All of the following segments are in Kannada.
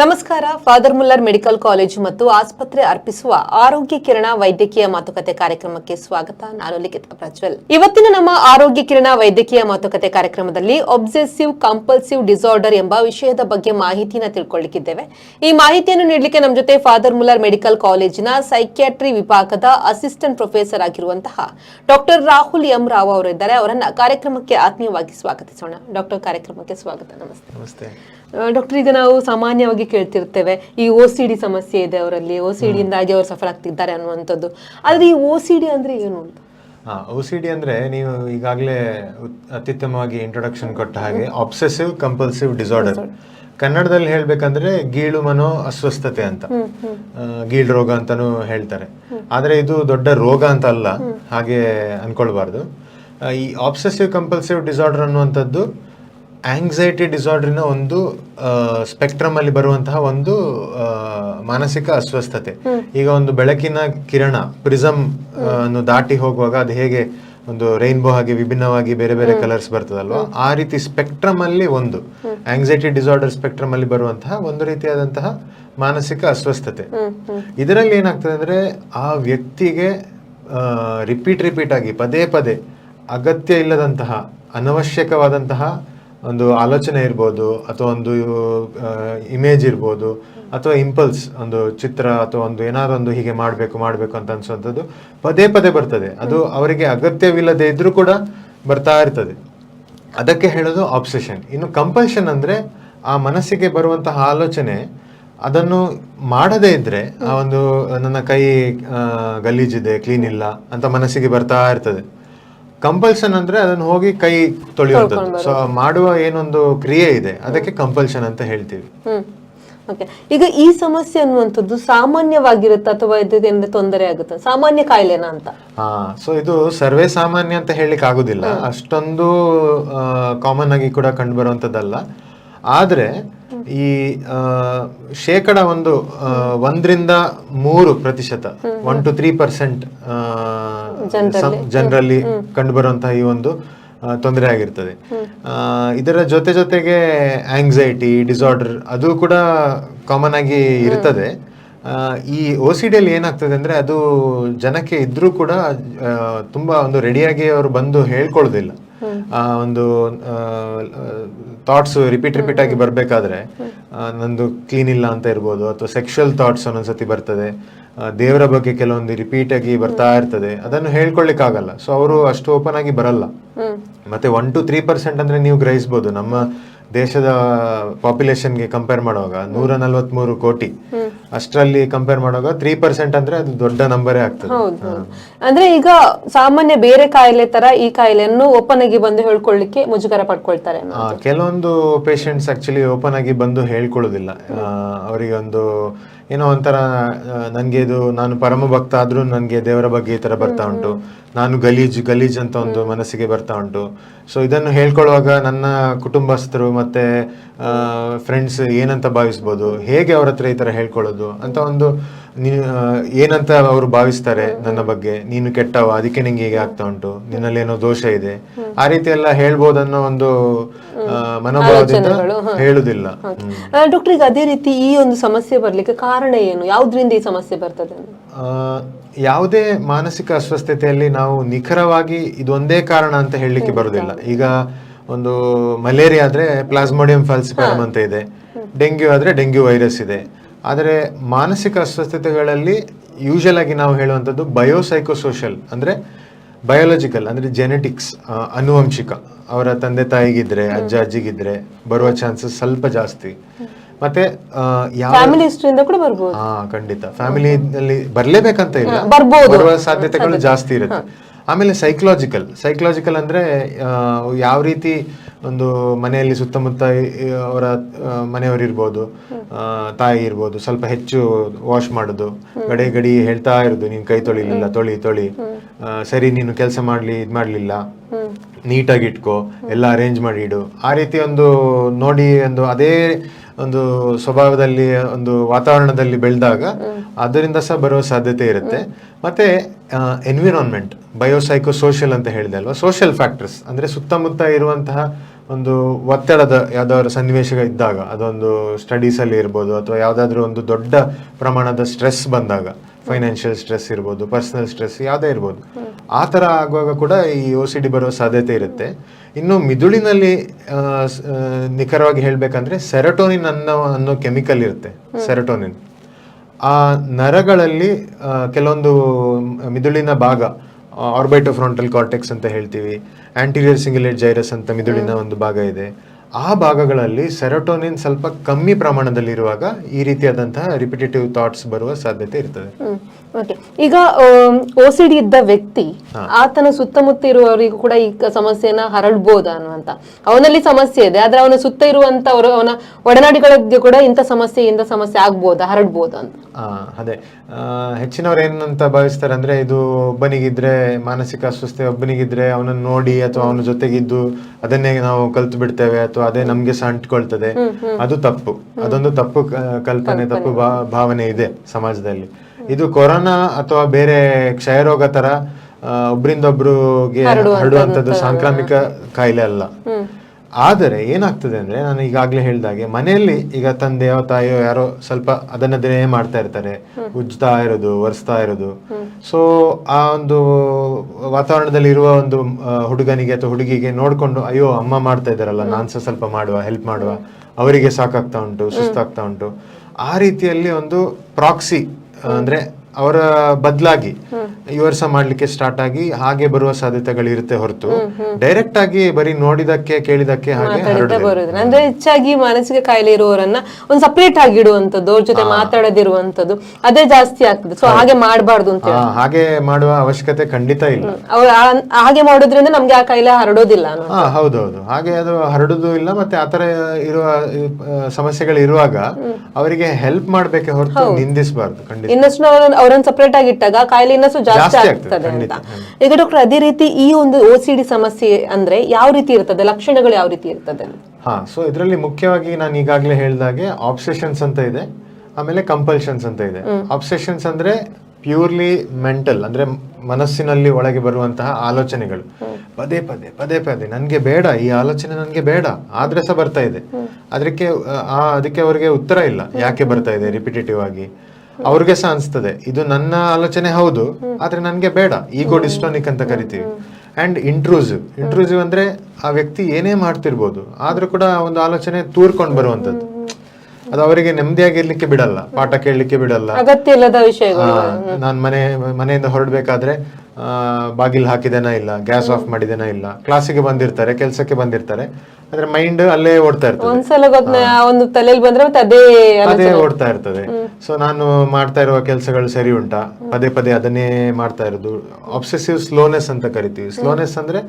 ನಮಸ್ಕಾರ. ಫಾದರ್ ಮುಲ್ಲರ್ ಮೆಡಿಕಲ್ ಕಾಲೇಜು ಮತ್ತು ಆಸ್ಪತ್ರೆ ಅರ್ಪಿಸುವ ಆರೋಗ್ಯ ಕಿರಣ ವೈದ್ಯಕೀಯ ಮಾತುಕತೆ ಕಾರ್ಯಕ್ರಮಕ್ಕೆ ಸ್ವಾಗತ. ನಾನು ಲಿಖಿತ ಪ್ರಜ್ವಲ್ ಇವತ್ತಿನ ನಮ್ಮ ಆರೋಗ್ಯ ಕಿರಣ ವೈದ್ಯಕೀಯ ಮಾತುಕತೆ ಕಾರ್ಯಕ್ರಮದಲ್ಲಿ ಒಬ್ಸೆಸಿವ್ ಕಂಪಲ್ಸಿವ್ ಡಿಸಾರ್ಡರ್ ಎಂಬ ವಿಷಯದ ಬಗ್ಗೆ ಮಾಹಿತಿನ ತಿಳ್ಕೊಳ್ಳಿಕ್ಕಿದ್ದೇವೆ. ಈ ಮಾಹಿತಿಯನ್ನು ನೀಡಲಿಕ್ಕೆ ನಮ್ಮ ಜೊತೆ ಫಾದರ್ ಮುಲ್ಲರ್ ಮೆಡಿಕಲ್ ಕಾಲೇಜಿನ ಸೈಕ್ಯಾಟ್ರಿ ವಿಭಾಗದ ಅಸಿಸ್ಟೆಂಟ್ ಪ್ರೊಫೆಸರ್ ಆಗಿರುವಂತಹ ಡಾಕ್ಟರ್ ರಾಹುಲ್ ಎಂ ರಾವ್ ಅವರಿದ್ದಾರೆ ಅವರನ್ನ ಕಾರ್ಯಕ್ರಮಕ್ಕೆ ಆತ್ಮೀಯವಾಗಿ ಸ್ವಾಗತಿಸೋಣ. ಡಾಕ್ಟರ್ ಕಾರ್ಯಕ್ರಮಕ್ಕೆ ಸ್ವಾಗತ. ನಮಸ್ತೆ. ನಮಸ್ತೆ. ಡಾಕ್ಟರ್ ಈಗ ನಾವು ಸಾಮಾನ್ಯವಾಗಿ ಕೇಳ್ತಿರ್ತೇವೆ. ಈ ಓ ಸಿ ಡಿ ಸಮಸ್ಯೆ ಇದೆ ಅವರಲ್ಲಿ. ಓ ಸಿ ಡಿಯಿಂದಾಗಿ ಅವರು ಸಫರ್ ಆಗ್ತಿದ್ದಾರೆ ಅನ್ನುವಂಥದ್ದು. ಆದ್ರೆ ಈ ಓ ಸಿ ಡಿ ಅಂದ್ರೆ ಏನು ಅಂತ? ಓ ಸಿ ಡಿ ಅಂದ್ರೆ ನೀವು ಈಗಾಗಲೇ ಅತ್ಯುತ್ತಮವಾಗಿ ಇಂಟ್ರೊಡಕ್ಷನ್ ಕೊಟ್ಟ ಹಾಗೆ ಆಬ್ಸೆಸಿವ್ ಕಂಪಲ್ಸಿವ್ ಡಿಸಾರ್ಡರ್ ಕನ್ನಡದಲ್ಲಿ ಹೇಳ್ಬೇಕಂದ್ರೆ ಗೀಳು ಮನೋ ಅಸ್ವಸ್ಥತೆ ಅಂತ. ಗೀಳು ರೋಗ ಅಂತಾನೂ ಹೇಳ್ತಾರೆ. ಆದ್ರೆ ಇದು ದೊಡ್ಡ ರೋಗ ಅಂತ ಅಲ್ಲ. ಹಾಗೆ ಅನ್ಕೊಳ್ಬಾರ್ದು. ಈ ಆಬ್ಸೆಸಿವ್ ಕಂಪಲ್ಸಿವ್ ಡಿಸಾರ್ಡರ್ ಅನ್ನುವಂಥದ್ದು ಆಂಗ್ಸೈಟಿ ಡಿಸಾರ್ಡ್ರಿನ ಒಂದು ಸ್ಪೆಕ್ಟ್ರಮ್ ಅಲ್ಲಿ ಬರುವಂತಹ ಒಂದು ಮಾನಸಿಕ ಅಸ್ವಸ್ಥತೆ. ಈಗ ಒಂದು ಬೆಳಕಿನ ಕಿರಣ ಪ್ರಿಸಮ್ ಅನ್ನು ದಾಟಿ ಹೋಗುವಾಗ ಅದು ಹೇಗೆ ಒಂದು ರೈನ್ಬೋ ಹಾಗೆ ವಿಭಿನ್ನವಾಗಿ ಬೇರೆ ಬೇರೆ ಕಲರ್ಸ್ ಬರ್ತದಲ್ವಾ? ಆ ರೀತಿ ಸ್ಪೆಕ್ಟ್ರಮ್ ಅಲ್ಲಿ ಒಂದು ಆಂಗ್ಸೈಟಿ ಡಿಸಾರ್ಡರ್ ಸ್ಪೆಕ್ಟ್ರಮ್ ಅಲ್ಲಿ ಬರುವಂತಹ ಒಂದು ರೀತಿಯಾದಂತಹ ಮಾನಸಿಕ ಅಸ್ವಸ್ಥತೆ. ಇದರಲ್ಲಿ ಏನಾಗ್ತದೆ ಅಂದ್ರೆ ಆ ವ್ಯಕ್ತಿಗೆ ರಿಪೀಟ್ ರಿಪೀಟ್ ಆಗಿ ಪದೇ ಪದೇ ಅಗತ್ಯ ಇಲ್ಲದಂತಹ ಅನವಶ್ಯಕವಾದಂತಹ ಒಂದು ಆಲೋಚನೆ ಇರ್ಬೋದು ಅಥವಾ ಒಂದು ಇಮೇಜ್ ಇರ್ಬೋದು ಅಥವಾ ಇಂಪಲ್ಸ್ ಒಂದು ಚಿತ್ರ ಅಥವಾ ಒಂದು ಏನಾದ್ರು ಒಂದು ಹೀಗೆ ಮಾಡಬೇಕು ಮಾಡಬೇಕು ಅಂತ ಅನ್ಸುವಂಥದ್ದು ಪದೇ ಪದೇ ಬರ್ತದೆ. ಅದು ಅವರಿಗೆ ಅಗತ್ಯವಿಲ್ಲದೆ ಇದ್ರೂ ಕೂಡ ಬರ್ತಾ ಇರ್ತದೆ. ಅದಕ್ಕೆ ಹೇಳೋದು ಆಬ್ಸೆಷನ್ ಇನ್ನು ಕಂಪಲ್ಷನ್ ಅಂದ್ರೆ ಆ ಮನಸ್ಸಿಗೆ ಬರುವಂತಹ ಆಲೋಚನೆ ಅದನ್ನು ಮಾಡದೇ ಇದ್ರೆ ಆ ಒಂದು ನನ್ನ ಕೈ ಗಲೀಜಿದೆ ಕ್ಲೀನ್ ಇಲ್ಲ ಅಂತ ಮನಸ್ಸಿಗೆ ಬರ್ತಾ ಇರ್ತದೆ. ಕಂಪಲ್ಷನ್ ಅಂದ್ರೆ ಅದನ್ನ ಹೋಗಿ ಕೈ ತೊಳೆಯುವಂಥದ್ದು. ಸೊ ಮಾಡುವ ಏನೊಂದು ಕ್ರಿಯೆ ಇದೆ ಅದಕ್ಕೆ ಕಂಪಲ್ಷನ್ ಅಂತ ಹೇಳ್ತೀವಿ. ಈಗ ಈ ಸಮಸ್ಯೆ ಅನ್ನುವಂಥದ್ದು ಸಾಮಾನ್ಯವಾಗಿರುತ್ತೆ ಅಥವಾ ಇದರಿಂದ ತೊಂದರೆ ಆಗುತ್ತೆ? ಸಾಮಾನ್ಯ ಕಾಯಿಲೆನಾ ಅಂತ? ಹಾ ಸೊ ಇದು ಸರ್ವೇ ಸಾಮಾನ್ಯ ಅಂತ ಹೇಳಲಿಕ್ಕೆ ಆಗುದಿಲ್ಲ. ಅಷ್ಟೊಂದು ಕಾಮನ್ ಆಗಿ ಕೂಡ ಕಂಡು ಬರುವಂತದ್ದಲ್ಲ ಆದ್ರೆ ಈ ಶೇಕಡ ಒಂದು ಒಂದರಿಂದ ಮೂರು ಪ್ರತಿಶತ ಒನ್ ಟು ತ್ರೀ ಪರ್ಸೆಂಟ್ ಜನರಲ್ಲಿ. ಕಂಡು ಬರುವಂತಹ ಈ ಒಂದು ತೊಂದರೆ ಆಗಿರ್ತದೆ. ಆ, ಇದರ ಜೊತೆ ಜೊತೆಗೆ ಆಂಗ್ಸೈಟಿ ಡಿಸಾರ್ಡರ್ ಅದು ಕೂಡ ಕಾಮನ್ ಆಗಿ ಇರ್ತದೆ. ಆ, ಈ ಓ ಸಿ ಡಿಯಲ್ಲಿ ಏನಾಗ್ತದೆ ಅಂದ್ರೆ ಅದು ಜನಕ್ಕೆ ಇದ್ರೂ ಕೂಡ ತುಂಬ ತುಂಬಾ ಒಂದು ರೆಡಿಯಾಗಿ ಅವರು ಬಂದು ಹೇಳ್ಕೊಳ್ಳೋದಿಲ್ಲ. ಆ ಒಂದು ಥಾಟ್ಸ್ ರಿಪೀಟ್ ರಿಪೀಟ್ ಆಗಿ ಬರ್ಬೇಕಾದ್ರೆ ನಂದು ಕ್ಲೀನ್ ಇಲ್ಲ ಅಂತ ಇರ್ಬೋದು ಅಥವಾ ಸೆಕ್ಷುವಲ್ ಥಾಟ್ಸ್ ಒಂದೊಂದ್ಸತಿ ಬರ್ತದೆ ದೇವರ ಬಗ್ಗೆ ಕೆಲವೊಂದು ರಿಪೀಟ್ ಆಗಿ ಬರ್ತಾ ಇರ್ತದೆ ಅದನ್ನು ಹೇಳ್ಕೊಳ್ಳಿಕ್ಕಾಗಲ್ಲ. ಸೊ ಅವರು ಅಷ್ಟು ಓಪನ್ ಆಗಿ ಬರಲ್ಲ. ಮತ್ತೆ ಒನ್ ಟು ತ್ರೀ ಪರ್ಸೆಂಟ್ ಅಂದ್ರೆ ನೀವು ಗ್ರಹಿಸಬಹುದು ನಮ್ಮ ದೇಶದ ಪಾಪ್ಯುಲೇಷನ್ಗೆ ಕಂಪೇರ್ ಮಾಡುವಾಗ ನೂರ ನಲ್ವತ್ಮೂರು ಕೋಟಿ. ಅಷ್ಟರಲ್ಲಿ ಕಂಪೇರ್ ಮಾಡುವಾಗ ತ್ರೀ ಪರ್ಸೆಂಟ್ ಅಂದ್ರೆ ಅದು ದೊಡ್ಡ ನಂಬರೇ ಆಗ್ತದೆ. ಹೌದು. ಅಂದ್ರೆ ಈಗ ಸಾಮಾನ್ಯ ಬೇರೆ ಕಾಯಿಲೆ ತರ ಈ ಕಾಯಿಲೆಯನ್ನು ಓಪನ್ ಆಗಿ ಬಂದು ಹೇಳ್ಕೊಳ್ಳಿಕ್ಕೆ ಮುಜುಗರ ಪಡ್ಕೊಳ್ತಾರೆ ಆ, ಕೆಲವೊಂದು ಪೇಷಂಟ್ಸ್ ಆಕ್ಚುಲಿ ಓಪನ್ ಆಗಿ ಬಂದು ಹೇಳ್ಕೊಳ್ಳೋದಿಲ್ಲ. ಆ, ಅವರಿಗೆ ಒಂದು ಏನೋ ಒಂಥರ ನನಗೆ ಇದು ನಾನು ಪರಮ ಭಕ್ತ ಆದ್ರೂ ನನಗೆ ದೇವರ ಬಗ್ಗೆ ಈ ತರ ಬರ್ತಾ ಉಂಟು. ನಾನು ಗಲೀಜ್ ಗಲೀಜ್ ಅಂತ ಒಂದು ಮನಸ್ಸಿಗೆ ಬರ್ತಾ ಉಂಟು. ಸೊ ಇದನ್ನು ಹೇಳ್ಕೊಳ್ಳುವಾಗ ನನ್ನ ಕುಟುಂಬಸ್ಥರು ಮತ್ತೆ ಫ್ರೆಂಡ್ಸ್ ಏನಂತ ಭಾವಿಸ್ಬೋದು? ಹೇಗೆ ಅವ್ರ ಹತ್ರ ಈ ತರ ಹೇಳ್ಕೊಳ್ಳೋದು? ಅಂತ ಒಂದು ಏನಂತ ಅವರು ಭಾವಿಸ್ತಾರೆ ನನ್ನ ಬಗ್ಗೆ. ನೀನು ಕೆಟ್ಟವ ಅದಕ್ಕೆ ನಿಂಗೆ ಹೀಗೆ ಆಗ್ತಾ ಉಂಟು. ನಿನ್ನಲ್ಲಿ ಏನೋ ದೋಷ ಇದೆ. ಆ ರೀತಿ ಎಲ್ಲ ಹೇಳ್ಬೋದನ್ನೋ ಒಂದು ಮನೋಭಾವದಿಂದ ಹೇಳುದಿಲ್ಲ. ಡಾಕ್ಟರ್ ಈಗ ಅದೇ ರೀತಿ ಈ ಒಂದು ಸಮಸ್ಯೆ ಬರ್ಲಿಕ್ಕೆ ಕಾರಣ ಏನು? ಯಾವ್ದ್ರಿಂದ ಈ ಸಮಸ್ಯೆ ಬರ್ತದೆ ಯಾವುದೇ ಮಾನಸಿಕ ಅಸ್ವಸ್ಥತೆಯಲ್ಲಿ ನಾವು ನಿಖರವಾಗಿ ಇದೊಂದೇ ಕಾರಣ ಅಂತ ಹೇಳಲಿಕ್ಕೆ ಬರುದಿಲ್ಲ. ಈಗ ಒಂದು ಮಲೇರಿಯಾ ಆದ್ರೆ ಪ್ಲಾಸ್ಮೋಡಿಯಂ ಫಾಲ್ಸಿಫರಮ್ ಅಂತ ಇದೆ. ಡೆಂಗ್ಯೂ ಆದ್ರೆ ಡೆಂಗ್ಯೂ ವೈರಸ್ ಇದೆ. ಆದರೆ ಮಾನಸಿಕ ಅಸ್ವಸ್ಥತೆಗಳಲ್ಲಿ ಯೂಶಲ್ ಆಗಿ ನಾವು ಹೇಳುವಂಥದ್ದು ಬಯೋಸೈಕೋಸೋಷಲ್ ಅಂದ್ರೆ ಬಯೋಲಾಜಿಕಲ್ ಅಂದ್ರೆ ಜೆನೆಟಿಕ್ಸ್ ಅನುವಂಶಿಕ ಅವರ ತಂದೆ ತಾಯಿಗಿದ್ರೆ ಅಜ್ಜ ಅಜ್ಜಿಗಿದ್ರೆ ಬರುವ ಚಾನ್ಸಸ್ ಸ್ವಲ್ಪ ಜಾಸ್ತಿ. ಮತ್ತೆ ಖಂಡಿತ. ಫ್ಯಾಮಿಲಿಯಲ್ಲಿ ಬರ್ಲೇಬೇಕಂತ ಇಲ್ಲ. ಬರ್ಬೋದು. ಬರುವ ಸಾಧ್ಯತೆಗಳು ಜಾಸ್ತಿ ಇರುತ್ತೆ. ಆಮೇಲೆ ಸೈಕಲಾಜಿಕಲ್ ಸೈಕಲಾಜಿಕಲ್ ಅಂದ್ರೆ ಯಾವ ರೀತಿ ಒಂದು ಮನೆಯಲ್ಲಿ ಸುತ್ತಮುತ್ತ ಅವರ ಮನೆಯವರು ಇರ್ಬೋದು ತಾಯಿ ಇರ್ಬೋದು ಸ್ವಲ್ಪ ಹೆಚ್ಚು ವಾಶ್ ಮಾಡೋದು ಗಡಿ ಗಡಿ ಹೇಳ್ತಾ ಇರೋದು ನೀನ್ ಕೈ ತೊಳಿಲಿಲ್ಲ ತೊಳಿ ತೊಳಿ. ಸರಿ ನೀನು ಕೆಲಸ ಮಾಡ್ಲಿ ಇದ್ ಮಾಡ್ಲಿಲ್ಲ. ನೀಟಾಗಿ ಇಟ್ಕೋ ಎಲ್ಲ ಅರೇಂಜ್ ಮಾಡಿ ಇಡು. ಆ ರೀತಿ ಒಂದು ನೋಡಿ ಒಂದು ಅದೇ ಒಂದು ಸ್ವಭಾವದಲ್ಲಿ ಒಂದು ವಾತಾವರಣದಲ್ಲಿ ಬೆಳೆದಾಗ ಅದರಿಂದ ಸಹ ಬರುವ ಸಾಧ್ಯತೆ ಇರುತ್ತೆ. ಮತ್ತೆ ಎನ್ವಿರಾನ್ಮೆಂಟ್ ಬಯೋಸೈಕೋ ಸೋಷಿಯಲ್ ಅಂತ ಹೇಳಿದೆ ಅಲ್ವಾ? ಸೋಷಿಯಲ್ ಫ್ಯಾಕ್ಟರ್ಸ್ ಅಂದ್ರೆ ಸುತ್ತಮುತ್ತ ಇರುವಂತಹ ಒಂದು ಒತ್ತಡದ ಯಾವ್ದಾದ್ರು ಸನ್ನಿವೇಶ ಇದ್ದಾಗ, ಅದೊಂದು ಸ್ಟಡೀಸ್ ಅಲ್ಲಿ ಇರ್ಬೋದು ಅಥವಾ ಯಾವ್ದಾದ್ರು ಒಂದು ದೊಡ್ಡ ಪ್ರಮಾಣದ ಸ್ಟ್ರೆಸ್ ಬಂದಾಗ ಫೈನಾನ್ಷಿಯಲ್ ಸ್ಟ್ರೆಸ್ ಇರ್ಬೋದು ಪರ್ಸನಲ್ ಸ್ಟ್ರೆಸ್ ಯಾವುದೇ ಇರ್ಬೋದು, ಆ ಥರ ಆಗುವಾಗ ಕೂಡ ಈ ಒ ಸಿ ಡಿ ಬರುವ ಸಾಧ್ಯತೆ ಇರುತ್ತೆ. ಇನ್ನು ಮಿದುಳಿನಲ್ಲಿ ನಿಖರವಾಗಿ ಹೇಳ್ಬೇಕಂದ್ರೆ ಸೆರಟೋನಿನ್ ಅನ್ನೋ ಅನ್ನೋ ಕೆಮಿಕಲ್ ಇರುತ್ತೆ ಸೆರಟೋನಿನ್ ಆ ನರಗಳಲ್ಲಿ ಕೆಲವೊಂದು ಮಿದುಳಿನ ಭಾಗ ಆರ್ಬೈಟೋ ಫ್ರಂಟಲ್ ಕಾರ್ಟೆಕ್ಸ್ ಅಂತ ಹೇಳ್ತೀವಿ ಆಂಟೀರಿಯರ್ ಸಿಂಗ್ಯುಲೇಟ್ ಜೈರಸ್ ಅಂತ ಮಿದುಳಿನ ಒಂದು ಭಾಗ ಇದೆ. ಆ ಭಾಗಗಳಲ್ಲಿ ಸೆರೋಟೋನಿನ್ ಸ್ವಲ್ಪ ಕಮ್ಮಿ ಪ್ರಮಾಣದಲ್ಲಿರುವಾಗ ಈ ರೀತಿಯಾದಂತಹ ರಿಪಿಟೇಟಿವ್ ಥಾಟ್ಸ್ ಬರುವ ಸಾಧ್ಯತೆ ಇರ್ತದೆ. ಓಕೆ ಈಗ ಓ ಸಿ ಡಿ ಇದ್ದ ವ್ಯಕ್ತಿ ಆತನ ಸುತ್ತಮುತ್ತ ಇರುವವರಿಗೂ ಕೂಡ ಈ ಸಮಸ್ಯೆನ ಹರಡ್ಬೋದಾ ಅನ್ನುವಂತ. ಅವನಲ್ಲಿ ಸಮಸ್ಯೆ ಇದೆ ಆದ್ರೆ ಅವನ ಸುತ್ತ ಇರುವಂತವರು ಅವನ ಒಡನಾಡಿಗಳಿಗೆ ಕೂಡ ಇಂಥ ಸಮಸ್ಯೆ ಇಂಥ ಸಮಸ್ಯೆ ಆಗ್ಬೋದಾ ಹರಡ್ಬೋದಾ ಅಂತ. ಅದೇ. ಹೆಚ್ಚಿನವ್ರು ಏನಂತ ಭಾವಿಸ್ತಾರೆ ಅಂದ್ರೆ ಇದು ಒಬ್ಬನಿಗಿದ್ರೆ ಮಾನಸಿಕ ಅಸ್ವಸ್ಥೆ ಒಬ್ಬನಿಗಿದ್ರೆ ಅವನನ್ನ ನೋಡಿ ಅಥವಾ ಅವನ ಜೊತೆಗಿದ್ದು ಅದನ್ನೇ ನಾವು ಕಲ್ತು ಬಿಡ್ತೇವೆ ಅಥವಾ ಅದೇ ನಮ್ಗೆ ಅಂಟ್ಕೊಳ್ತದೆ ಅದು ತಪ್ಪು. ಅದೊಂದು ತಪ್ಪು ಕಲ್ಪನೆ ತಪ್ಪು ಭಾವನೆ ಇದೆ ಸಮಾಜದಲ್ಲಿ. ಇದು ಕೊರೋನಾ ಅಥವಾ ಬೇರೆ ಕ್ಷಯರೋಗ ತರ ಒಬ್ರಿಂದ ಒಬ್ರಿಗೆ ಹರಡುವಂತದ್ದು ಸಾಂಕ್ರಾಮಿಕ ಕಾಯಿಲೆ ಅಲ್ಲ. ಆದರೆ ಏನಾಗ್ತದೆ ಅಂದ್ರೆ ನಾನು ಈಗಾಗಲೇ ಹೇಳಿದಾಗೆ ಮನೆಯಲ್ಲಿ ಈಗ ತಂದೆಯೋ ತಾಯಿಯೋ ಯಾರೋ ಸ್ವಲ್ಪ ಅದನ್ನ ಅದನ್ನದೇ ಮಾಡ್ತಾ ಇರ್ತಾರೆ. ಉಜ್ತಾ ಇರೋದು ಒರೆಸ್ತಾ ಇರೋದು. ಸೊ ಆ ಒಂದು ವಾತಾವರಣದಲ್ಲಿ ಇರುವ ಒಂದು ಹುಡುಗನಿಗೆ ಅಥವಾ ಹುಡುಗಿಗೆ ನೋಡ್ಕೊಂಡು ಅಯ್ಯೋ ಅಮ್ಮ ಮಾಡ್ತಾ ಇದ್ದಾರಲ್ಲ ನಾನ್ ಸ್ವಲ್ಪ ಮಾಡುವ ಹೆಲ್ಪ್ ಮಾಡುವ. ಅವರಿಗೆ ಸಾಕಾಗ್ತಾ ಉಂಟು ಸುಸ್ತಾಗ್ತಾ ಉಂಟು. ಆ ರೀತಿಯಲ್ಲಿ ಒಂದು ಪ್ರಾಕ್ಸಿ ಅಂದ್ರೆ ಅವರ ಬದಲಾಗಿ ಇವರು ಸಹ ಮಾಡ್ಲಿಕ್ಕೆ ಸ್ಟಾರ್ಟ್ ಆಗಿ ಹಾಗೆ ಬರುವ ಸಾಧ್ಯತೆಗಳು ಇರುತ್ತೆ ಹೊರತು ಡೈರೆಕ್ಟ್ ಆಗಿ ಬರೀ ನೋಡಿದಕ್ಕೆ ಕೇಳಿದಕ್ಕೆ ಹಾಗೆ ಅಂದ್ರೆ ಹೆಚ್ಚಾಗಿ ಮಾನಸಿಕ ಕಾಯಿಲೆ ಇರುವವರನ್ನ ಒಂದು ಸಪರೇಟ್ ಆಗಿ ಇಡುವಂತದ್ದು ಅವ್ರ ಜೊತೆ ಮಾತಾಡದಿರುವಂತದ್ದು ಅದೇ ಜಾಸ್ತಿ ಆಗ್ತದೆ. ಸೊ ಹಾಗೆ ಮಾಡಬಾರ್ದು ಅಂತ ಹಾಗೆ ಮಾಡುವ ಅವಶ್ಯಕತೆ ಖಂಡಿತ ಇಲ್ಲ. ಅವ್ರು ಹಾಗೆ ಮಾಡೋದ್ರಿಂದ ನಮ್ಗೆ ಆ ಕಾಯಿಲೆ ಹರಡೋದಿಲ್ಲ ಹೌದೌದು. ಹಾಗೆ ಅದು ಹರಡುದು ಇಲ್ಲ ಮತ್ತೆ ಆತರ ಇರುವ ಸಮಸ್ಯೆಗಳು ಇರುವಾಗ ಅವರಿಗೆ ಹೆಲ್ಪ್ ಮಾಡ್ಬೇಕೆ ಹೊರತು ನಿಂದಿಸಬಾರ್ದು ಖಂಡಿತ. ಇನ್ನಷ್ಟು ಅವ್ರನ್ನ- ಸಪರೇಟ್ ಆಗಿ ಇಟ್ಟಾಗ ಕಾಯಿಲೆ ಇನ್ನಷ್ಟು ಜಾಸ್ತಿ ಆಗ್ತದೆ, ಅಂತ. ಈಗ ಡಾಕ್ಟರ್ ಅದೇ ರೀತಿ ಈ ಒಂದು ಓ ಸಿ ಡಿ ಸಮಸ್ಯೆ ಅಂದ್ರೆ ಯಾವ ರೀತಿ ಇರ್ತದೆ? ಲಕ್ಷಣಗಳು ಯಾವ ರೀತಿ ಇರ್ತದೆ? ಹಾ ಸೊ ಇದರಲ್ಲಿ ಮುಖ್ಯವಾಗಿ ನಾನು ಈಗಾಗಲೇ ಹೇಳಿದಾಗೆ ಆಬ್ಸೆಷನ್ಸ್ ಅಂತ ಇದೆ ಆಮೇಲೆ ಕಂಪಲ್ಷನ್ಸ್ ಅಂತ ಇದೆ. ಆಬ್ಸೆಷನ್ಸ್ ಅಂದ್ರೆ ಪ್ಯೂರ್ಲಿ ಮೆಂಟಲ್ ಅಂದ್ರೆ ಮನಸ್ಸಿನಲ್ಲಿ ಒಳಗೆ ಬರುವಂತಹ ಆಲೋಚನೆಗಳು. ಪದೇ ಪದೇ ಪದೇ ಪದೇ ನನ್ಗೆ ಬೇಡ ಈ ಆಲೋಚನೆ ನನ್ಗೆ ಬೇಡ ಆದ್ರೆ ಸಹ ಬರ್ತಾ ಇದೆ. ಅದಕ್ಕೆ ಅದಕ್ಕೆ ಅವರಿಗೆ ಉತ್ತರ ಇಲ್ಲ ಯಾಕೆ ಬರ್ತಾ ಇದೆ ರಿಪಿಟೇಟಿವ್ ಆಗಿ? ಅವ್ರಿಗೆ ಸಹ ಅನ್ಸ್ತದೆ. ಇದು ನನ್ನ ಆಲೋಚನೆ ಹೌದು ಆದ್ರೆ ನನ್ಗೆ ಬೇಡ. ಈಗೋ ಡಿಸ್ಟೋನಿಕ್ ಅಂತ ಕರಿತೀವಿ. ಅಂಡ್ ಇಂಟ್ರೂಸಿವ್ ಇಂಟ್ರೂಸಿವ್ ಅಂದ್ರೆ ಆ ವ್ಯಕ್ತಿ ಏನೇ ಮಾಡ್ತಿರ್ಬೋದು ಆದ್ರೂ ಕೂಡ ಒಂದು ಆಲೋಚನೆ ತೂರ್ಕೊಂಡು ಬರುವಂತದ್ದು ಅದು ಅವರಿಗೆ ನೆಮ್ಮದಿಯಾಗಿರ್ಲಿಕ್ಕೆ ಬಿಡಲ್ಲ ಪಾಠ ಕೇಳಲಿಕ್ಕೆ ಬಿಡಲ್ಲ. ಅಗತ್ಯ ಇಲ್ಲದ ವಿಷಯಗಳು. ನಾನು ಮನೆ ಮನೆಯಿಂದ ಹೊರಡ್ಬೇಕಾದ್ರೆ ಬಾಗಿಲು ಹಾಕಿದೇನಾ ಇಲ್ಲ ಗ್ಯಾಸ್ ಆಫ್ ಮಾಡಿದೇನ ಇಲ್ಲ. ಕ್ಲಾಸಿಗೆ ಬಂದಿರ್ತಾರೆ ಕೆಲಸಕ್ಕೆ ಬಂದಿರ್ತಾರೆ. ಆದ್ರೆ ಮೈಂಡ್ ಅಲ್ಲೇ ಓಡ್ತಾ ಇರ್ತದೆ. ಒಂದ್ಸಲ ಒಂದು ತಲೆಯಲ್ಲಿ ಬಂದ್ರೆ ಮತ್ತೆ ಅದೇ ಅದೇ ಓಡ್ತಾ ಇರ್ತದೆ. ಸೊ ನಾನು ಮಾಡ್ತಾ ಇರುವ ಕೆಲಸಗಳು ಸರಿ ಉಂಟಾ? ಪದೇ ಪದೇ ಅದನ್ನೇ ಮಾಡ್ತಾ ಇರೋದು. ಆಬ್ಸೆಸಿವ್ ಸ್ಲೋನೆಸ್ ಅಂತ ಕರಿತೀವಿ. ಸ್ಲೋನೆಸ್ ಅಂದ್ರೆ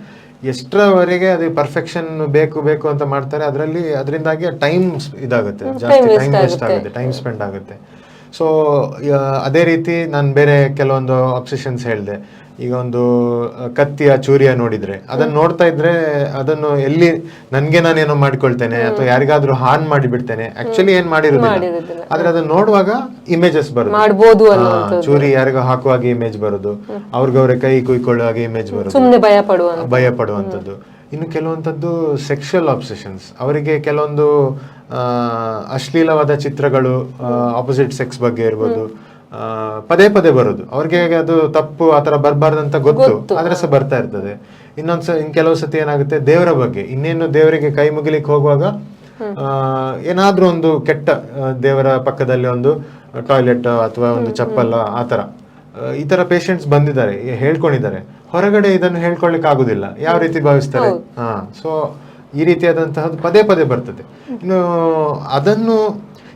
ಎಷ್ಟರವರೆಗೆ ಅದು ಪರ್ಫೆಕ್ಷನ್ ಬೇಕು ಬೇಕು ಅಂತ ಮಾಡ್ತಾರೆ ಅದರಲ್ಲಿ ಅದರಿಂದಾಗಿ ಟೈಮ್ ಇದಾಗುತ್ತೆ. ಜಾಸ್ತಿ ಟೈಮ್ ವೇಸ್ಟ್ ಆಗುತ್ತೆ. ಟೈಮ್ ಸ್ಪೆಂಡ್ ಆಗುತ್ತೆ. ಸೊ ಅದೇ ರೀತಿ ನಾನು ಬೇರೆ ಕೆಲವೊಂದು ಅಬ್ಸೆಷನ್ಸ್ ಹೇಳಿದೆ. ಈಗ ಒಂದು ಕತ್ತಿಯ ಚೂರಿಯ ನೋಡಿದ್ರೆ. ಅದನ್ನ ನೋಡ್ತಾ ಇದ್ರೆ ಅದನ್ನು ಎಲ್ಲಿ ನನ್ಗೆ ನಾನೇನೋ ಮಾಡ್ಕೊಳ್ತೇನೆ ಅಥವಾ ಯಾರಿಗಾದ್ರೂ ಹಾನ್ ಮಾಡಿ ಬಿಡ್ತೇನೆ ಆಕ್ಚುಲಿ ಏನ್ ಮಾಡಿರೋದಿಲ್ಲ. ಆದ್ರೆ ಅದನ್ನ ನೋಡುವಾಗ ಇಮೇಜಸ್ ಬರುದು. ಚೂರಿ ಯಾರಿಗೋ ಹಾಕುವಾಗ ಇಮೇಜ್ ಬರುದು. ಅವ್ರಿಗವ್ರ ಕೈ ಕುಯ್ಕೊಳ್ಳುವಾಗ ಇಮೇಜ್ ಬರುದು. ಭಯ ಪಡುವಂತದ್ದು ಇನ್ನು ಕೆಲವೊಂಥದ್ದು ಸೆಕ್ಷುವಲ್ ಆಬ್ಸೆಷನ್ಸ್ ಅವರಿಗೆ ಕೆಲವೊಂದು ಆ, ಅಶ್ಲೀಲವಾದ ಚಿತ್ರಗಳು ಆಪೋಸಿಟ್ ಸೆಕ್ಸ್ ಬಗ್ಗೆ ಇರ್ಬೋದು. ಪದೇ ಪದೇ ಬರೋದು. ಅವ್ರಿಗೆ ಅದು ತಪ್ಪು ಆತರ ಬರಬಾರ್ದಂತ ಗೊತ್ತು. ಆದ್ರೆ ಸಹ ಬರ್ತಾ ಇರ್ತದೆ. ಇನ್ನೊಂದ್ಸ ಇನ್ ಕೆಲವು ಸತಿ ಏನಾಗುತ್ತೆ ದೇವರ ಬಗ್ಗೆ. ಇನ್ನೇನು ದೇವರಿಗೆ ಕೈ ಮುಗಿಲಿಕ್ಕೆ ಹೋಗುವಾಗ ಆ, ಏನಾದ್ರೂ ಒಂದು ಕೆಟ್ಟ ದೇವರ ಪಕ್ಕದಲ್ಲಿ ಒಂದು ಟಾಯ್ಲೆಟ್ ಅಥವಾ ಒಂದು ಚಪ್ಪಲ್ ಆತರ ತರ ಈ ತರ ಪೇಷಂಟ್ಸ್ ಬಂದಿದ್ದಾರೆ ಹೇಳ್ಕೊಂಡಿದ್ದಾರೆ. ಹೊರಗಡೆ ಇದನ್ನು ಹೇಳ್ಕೊಳ್ಲಿಕ್ಕೆ ಆಗುದಿಲ್ಲ. ಯಾವ ರೀತಿ ಭಾವಿಸ್ತಾರೆ? ಹಾ ಸೊ ಈ ರೀತಿಯಾದಂತಹದ್ದು ಪದೇ ಪದೇ ಬರ್ತದೆ. ಇನ್ನು ಅದನ್ನು